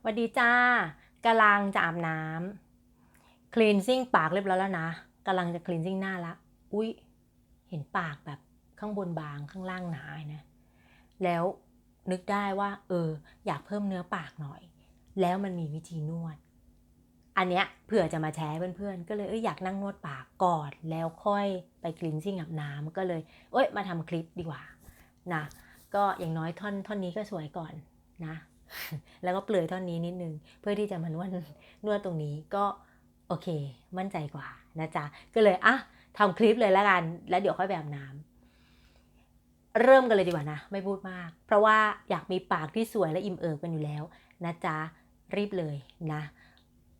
สวัสดีจ้ากำลังจะอาบน้ำ cleansing ปากเรียบร้อยแล้วนะกำลังจะ cleansing หน้าละ อุ๊ยเห็นปากแบบข้างบนบางข้างล่างหนานะ แล้วนึกได้ว่า เออ อยากเพิ่มเนื้อปากหน่อย แล้วมันมีวิธีนวด อันเนี้ยเผื่อจะมาแชร์เพื่อนๆ ก็เลยเอยอยากนั่งนวดปากก่อนแล้วค่อยไปคลีนซิ่งอาบน้ำก็เลย เอ้ยมาทำคลิปดีกว่านะก็อย่างน้อยท่อนท่อนนี้ก็สวยก่อนนะ แล้วก็เปลือยท่อนนี้นิดนึง เพื่อที่จะมานวดนวดตรงนี้ก็โอเค มั่นใจกว่านะจ๊ะ ก็เลยอะทำคลิปเลยแล้วกัน แล้วเดี๋ยวค่อยไปอาบน้ำเริ่มกันเลยดีกว่านะ ไม่พูดมาก เพราะว่าอยากมีปากที่สวยและอิ่มเอิบกันอยู่แล้วนะจ๊ะ รีบเลยนะ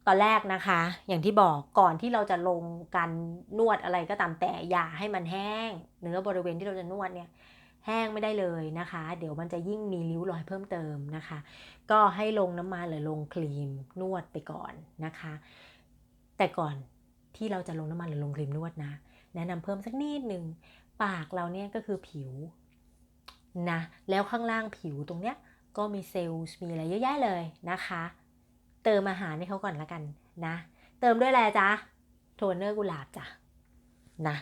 ตอนแรกนะคะ อย่างที่บอกก่อนที่เราจะลงการนวดอะไรก็ตามแต่อย่าให้มันแห้ง เนื้อบริเวณที่เราจะนวดเนี่ย แห้งไม่ได้เลยนะคะ เดี๋ยวมันจะยิ่งมีริ้วรอยเพิ่มเติมนะคะ ก็ให้ลงน้ำมันหรือลงครีมนวดไปก่อนนะคะ แต่ก่อนที่เราจะลงน้ำมันหรือลงครีมนวดนะ แนะนำเพิ่มสักนิดหนึ่งปากเราเนี่ยก็คือผิวนะแล้วข้างล่างผิวตรงเนี้ยก็มีเซลล์มีอะไรเยอะแยะเลยนะคะ เติมอาหารให้เขาก่อนละกันนะ เติมด้วยอะไรจ๊ะโทนเนอร์กุหลาบจ้ะนะ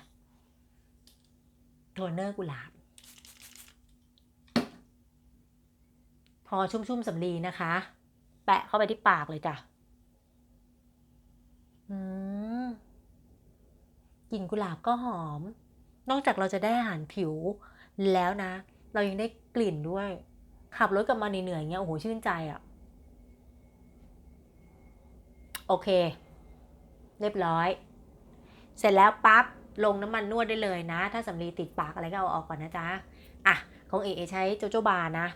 โทนเนอร์กุหลาบ พอชุ่มๆสำลีนะคะ แปะเข้าไปที่ปากเลยจ้ะอืมกลิ่นกุหลาบก็หอม นอกจากเราจะได้อาหารผิวแล้วนะ เรายังได้กลิ่นด้วย ขับรถกลับมาเหนื่อยๆเงี้ยโอ้โหชื่นใจอะ่ะ โอเค เรียบร้อย เสร็จแล้วปั๊บลงน้ำมันนวดได้เลยนะ ถ้าสำลีติดปากอะไรก็เอาออกก่อนนะจ๊ะ อะ ของเอเอใช้โจโจบานะ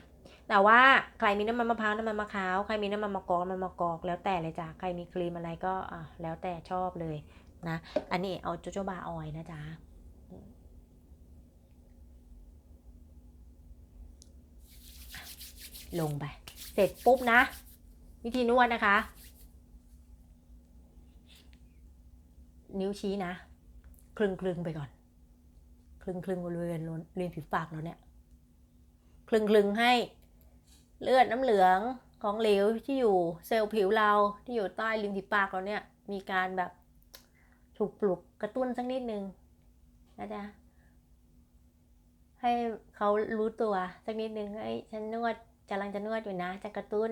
แต่ว่าใครมีน้ำมันมะพร้าวน้ำมันมะพร้าวใครมีน้ำมันมะกอกน้ำมันมะกอก แล้วแต่เลยจ้ะใครมีครีมอะไรก็อะแล้วแต่ชอบเลยนะ อันนี้เอาโจโจบาออยนะจ๊ะลงไป เสร็จปุ๊บนะ วิธีนวดนะคะ นิ้วชี้นะ คลึงคลึงไปก่อน คลึงคลึงบริเวณริมฝีปากเราเนี่ย คลึงคลึงให้ เลือดน้ำเหลืองของเหลวที่อยู่เซลล์ผิวเราที่อยู่ใต้ริมฝีปากเราเนี่ยมีการแบบถูกปลุกกระตุ้นสักนิดนึงนะจ๊ะให้เขารู้ตัวสักนิดนึงไอ้ฉันนวดกำลังจะนวดอยู่นะ จะกระตุ้น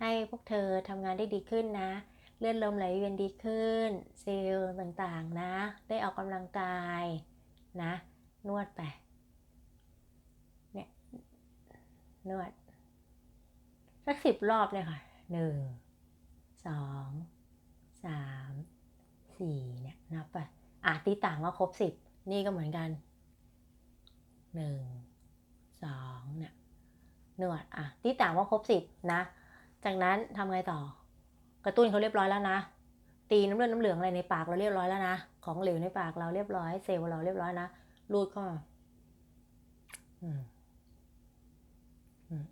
ให้พวกเธอทำงานได้ดีขึ้นนะ เลือดลมไหลเวียนดีขึ้น เซลล์ต่างๆนะ ได้ออกกำลังกายนะ นวดไป เนี่ย นวด สักสิบรอบเลยค่ะหนึ่งสองสามสี่เนี่ยนับไปอะตีต่างว่าครบสิบนี่ก็เหมือนกันหนึ่งสองเนี่ยนวดอะตีต่างว่าครบสิบนะ จากนั้นทำไงต่อ กระตุ้นเขาเรียบร้อยแล้วนะ ตีน้ำเลือดน้ำเหลืองอะไรในปากเราเรียบร้อยแล้วนะ ของเหลวในปากเราเรียบร้อย เซลล์เราเรียบร้อยนะ รูดเข้ามาอืมอืม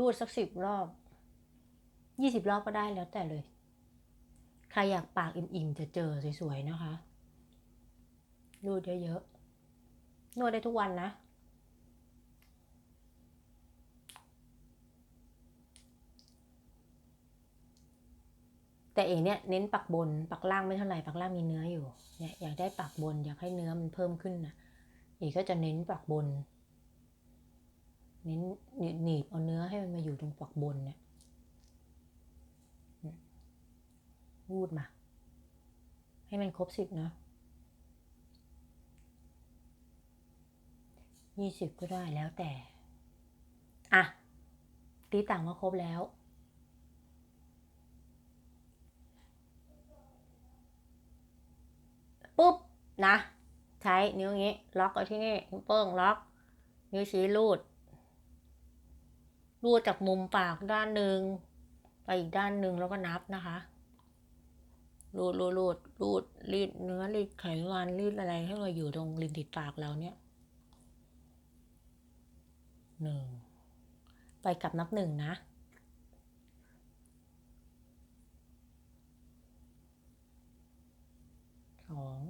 รูดสักสิบรอบยี่สิบรอบก็ได้แล้วแต่เลย ใครอยากปากอิ่มๆจะเจอสวยๆนะคะรูดเยอะๆนวดได้ทุกวันนะ แต่เองเนี่ยเน้นปักบนปักล่างไม่เท่าไหร่ปักล่างมีเนื้ออยู่เนี่ยอยากได้ปักบนอยากให้เนื้อมันเพิ่มขึ้นนะเอกก็จะเน้นปักบน เน้นหนีบเอาเนื้อให้มันมาอยู่ตรงปักบนเนี่ยรูดมา ให้มันครบสิบนะยี่สิบก็ได้แล้วแต่ อะ ตีต่างว่าครบแล้ว ปุ๊บ นะ ใช้นิ้วงี้ ล็อกเอาที่นี่นิ้วโป้งล็อก นิ้วชี้รูด รูดจากมุมปากด้านหนึ่งไปอีกด้านหนึ่งแล้วก็นับนะคะรูดรูดรูดรูดรีดเนื้อรีดไขมันรีดอะไรให้มาอยู่ตรงริมติดปากเราเนี่ยหนึ่งไปกลับนับหนึ่งนะสอง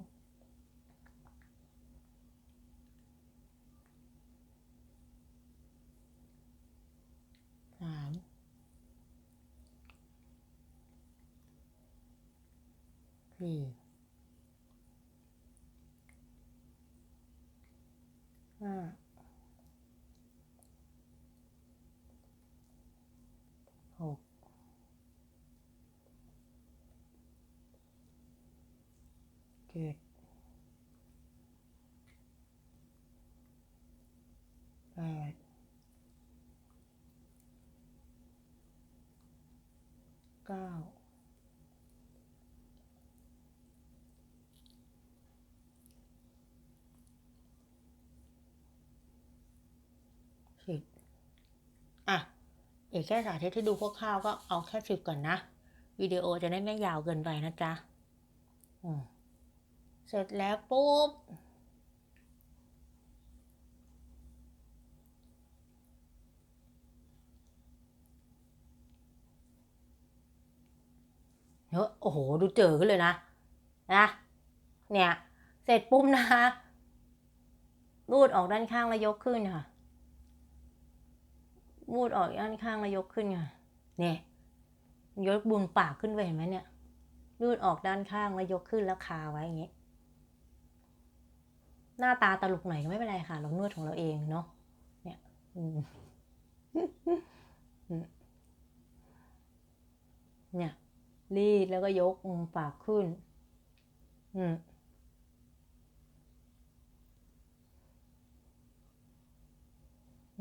สาม สี่ห้าหกเจ็ดแปดเก้าสิบอะ อีกแค่สาธิตที่ดูคร่าวๆก็เอาแค่สิบก่อนนะ วิดีโอจะได้ไม่ยาวเกินไปนะจ๊ะเสร็จแล้วปุ๊บเฮ้ยโอ้โห ดูเจอขึ้นเลยนะ นะ เนี่ย เสร็จปุ๊บนะคะรูดออกด้านข้างแล้วยกขึ้นค่ะ รูดออกด้านข้างแล้วยกขึ้นค่ะเนี่ยยกบุญปากขึ้นไปเห็นไหมเนี่ยรูดออกด้านข้างแล้วยกขึ้นแล้วคาไว้อย่างนี้ หน้าตาตลกหน่อยก็ไม่เป็นไรค่ะ เรานวดของเราเองเนาะเนี่ยเนี่ยรีดแล้วก็ยกปากขึ้น อืม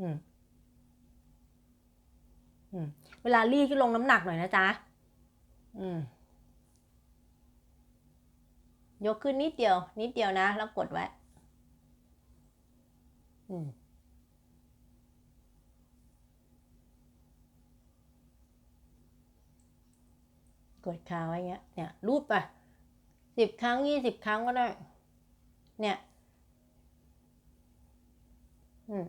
อืม อืม เวลารีดก็ลงน้ำหนักหน่อยนะจ๊ะยกขึ้นนิดเดียว นิดเดียวนะ แล้วกดไว้กดคาไว้เงี้ย เนี่ยรูดไปสิบครั้งยี่สิบครั้งก็ได้ เนี่ย อืม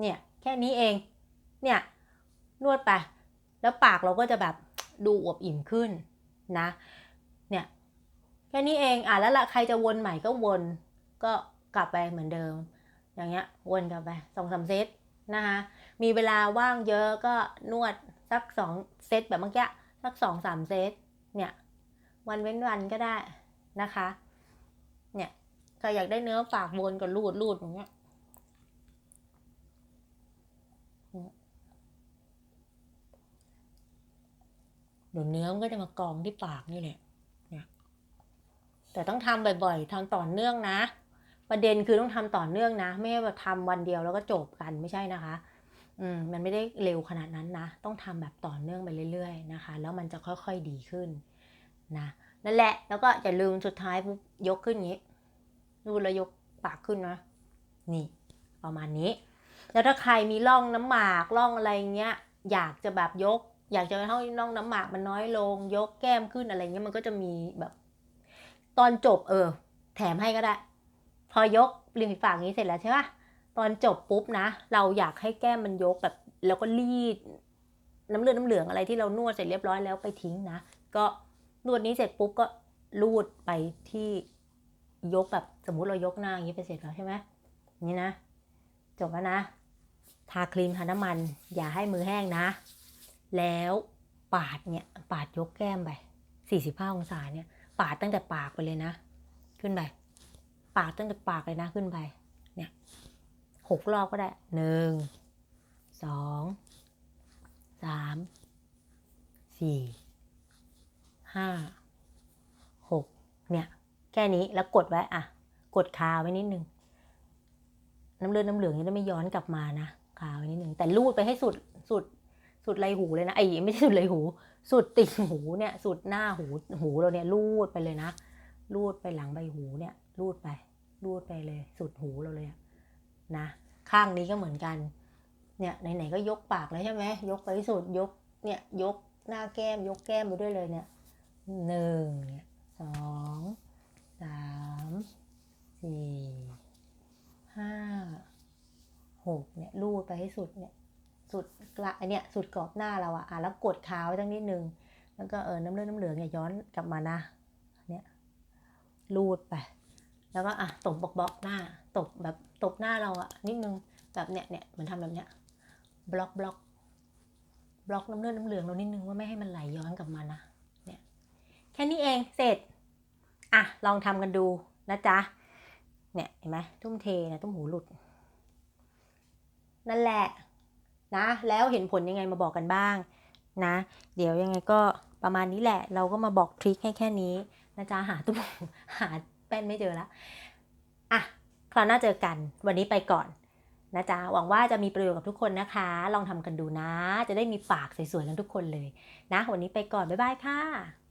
เนี่ย แค่นี้เอง เนี่ย นวดไป แล้วปากเราก็จะแบบดูอวบอิ่มขึ้นนะ เนี่ยแค่นี้เองอะแล้วละใครจะวนใหม่ก็วน ก็กลับไปเหมือนเดิม อย่างเงี้ยวนกลับไปสองสามเซตนะคะมีเวลาว่างเยอะก็นวดสักสองเซตแบบเมื่อกี้สักสองสามเซตเนี่ย วันเว้นวันก็ได้นะคะ เนี่ยใครอยากได้เนื้อฝากวนก็รูดรูดอย่างเงี้ย ดี๋ยวเนื้อมันก็จะมากองที่ปากนี่แหละนี่ยแต่ต้องทำบ่อยๆทำต่อเนื่องนะ ประเด็นคือต้องทำต่อเนื่องนะ ไม่ใช่ว่าทำวันเดียวแล้วก็จบกันไม่ใช่นะคะ อืมมันไม่ได้เร็วขนาดนั้นนะ ต้องทำแบบต่อเนื่องไปเรื่อย ๆ นะคะ แล้วมันจะค่อยๆดีขึ้นนะนั่นแหละ แล้วก็อย่าลืมสุดท้ายปุ๊บยกขึ้นอย่างนี้ดูแล้วยกปากขึ้นนะ นี่ ประมาณนี้ แล้วถ้าใครมีร่องน้ำหมากร่องอะไรเงี้ย อยากจะแบบยก อยากจะให้ร่องน้ำหมากมันน้อยลง ยกแก้มขึ้นอะไรเงี้ยมันก็จะมีแบบ ตอนจบเออ แถมให้ก็ได้ พอยกริมฝีปากนี้เสร็จแล้วใช่ปะตอนจบปุ๊บนะ เราอยากให้แก้มมันยกแบบ แล้วก็รีด น้ำเลือดน้ำเหลืองอะไรที่เรานวดเสร็จเรียบร้อยแล้วไปทิ้งนะ ก็นวดนี้เสร็จปุ๊บก็ลูดไปที่ยกแบบสมมุติเรายกหน้าอย่างนี้ไปเสร็จแล้วใช่ไหมนี้นะ จบแล้วนะ ทาครีมทาน้ำมัน อย่าให้มือแห้งนะ แล้วปาดเนี่ยปาดยกแก้มไปสี่สิบห้าองศาเนี่ยปาดตั้งแต่ปากไปเลยนะ ขึ้นไปปาดตั้งแต่ปากเลยนะขึ้นไปเนี่ยหกรอบก็ได้หนึ่งสองสามสี่ห้าหกเนี่ยแค่นี้แล้วกดไว้อะ กดคาไว้นิดนึง น้ำเลือดน้ำเหลืองนี่จะไม่ย้อนกลับมานะคาไว้นิดนึงแต่ลูดไปให้สุดสุด สุดไรหูเลยนะไอ้ไม่ใช่สุดไรหู สุดติ่งหูเนี่ย สุดหน้าหูหูเราเนี่ยลูดไปเลยนะลูดไปหลังใบหูเนี่ยลูดไปลูดไปเลย สุดหูเราเลยนะข้างนี้ก็เหมือนกัน เนี่ยไหนๆก็ยกปากแล้วใช่ไหมยกไปสุดยกเนี่ยยกหน้าแก้มยกแก้มไปด้วยเลยเนี่ยหนึ่งเนี่ยสองสามสี่ห้าหกเนี่ยลูดไปให้สุดเนี่ย สุดกระเนี่ยสุดกรอบหน้าเราอะอะแล้วกดขาไว้ตั้งนิดนึง แล้วก็เออน้ำเลือดน้ำเหลืองเนี่ยย้อนกลับมานะเนี่ยลูดไป แล้วก็อะตบบล็อกหน้า ตบแบบตบหน้าเราอะนิดนึงแบบเนี่ยเนี่ยเหมือนทำแบบเนี้ยบล็อกบล็อกบล็อกน้ำเลือดน้ำเหลืองเรานิดนึงว่าไม่ให้มันไหลย้อนกลับมานะเนี่ยแค่นี้เองเสร็จอะลองทำกันดูนะจ๊ะเนี่ยเห็นไหมตุ้มเทนะตุ้มหูหลุด นั่นแหละ นะ แล้วเห็นผลยังไงมาบอกกันบ้างนะ เดี๋ยวยังไงก็ประมาณนี้แหละ เราก็มาบอกทริคให้แค่นี้นะจ๊ะหาตุ้มหาแป้นไม่เจอแล้วอะคราวหน้าเจอกันวันนี้ไปก่อนนะจ๊ะหวังว่าจะมีประโยชน์กับทุกคนนะคะ ลองทำกันดูนะ จะได้มีปากสวยๆกันทุกคนเลยนะ วันนี้ไปก่อน บ๊ายบายค่ะ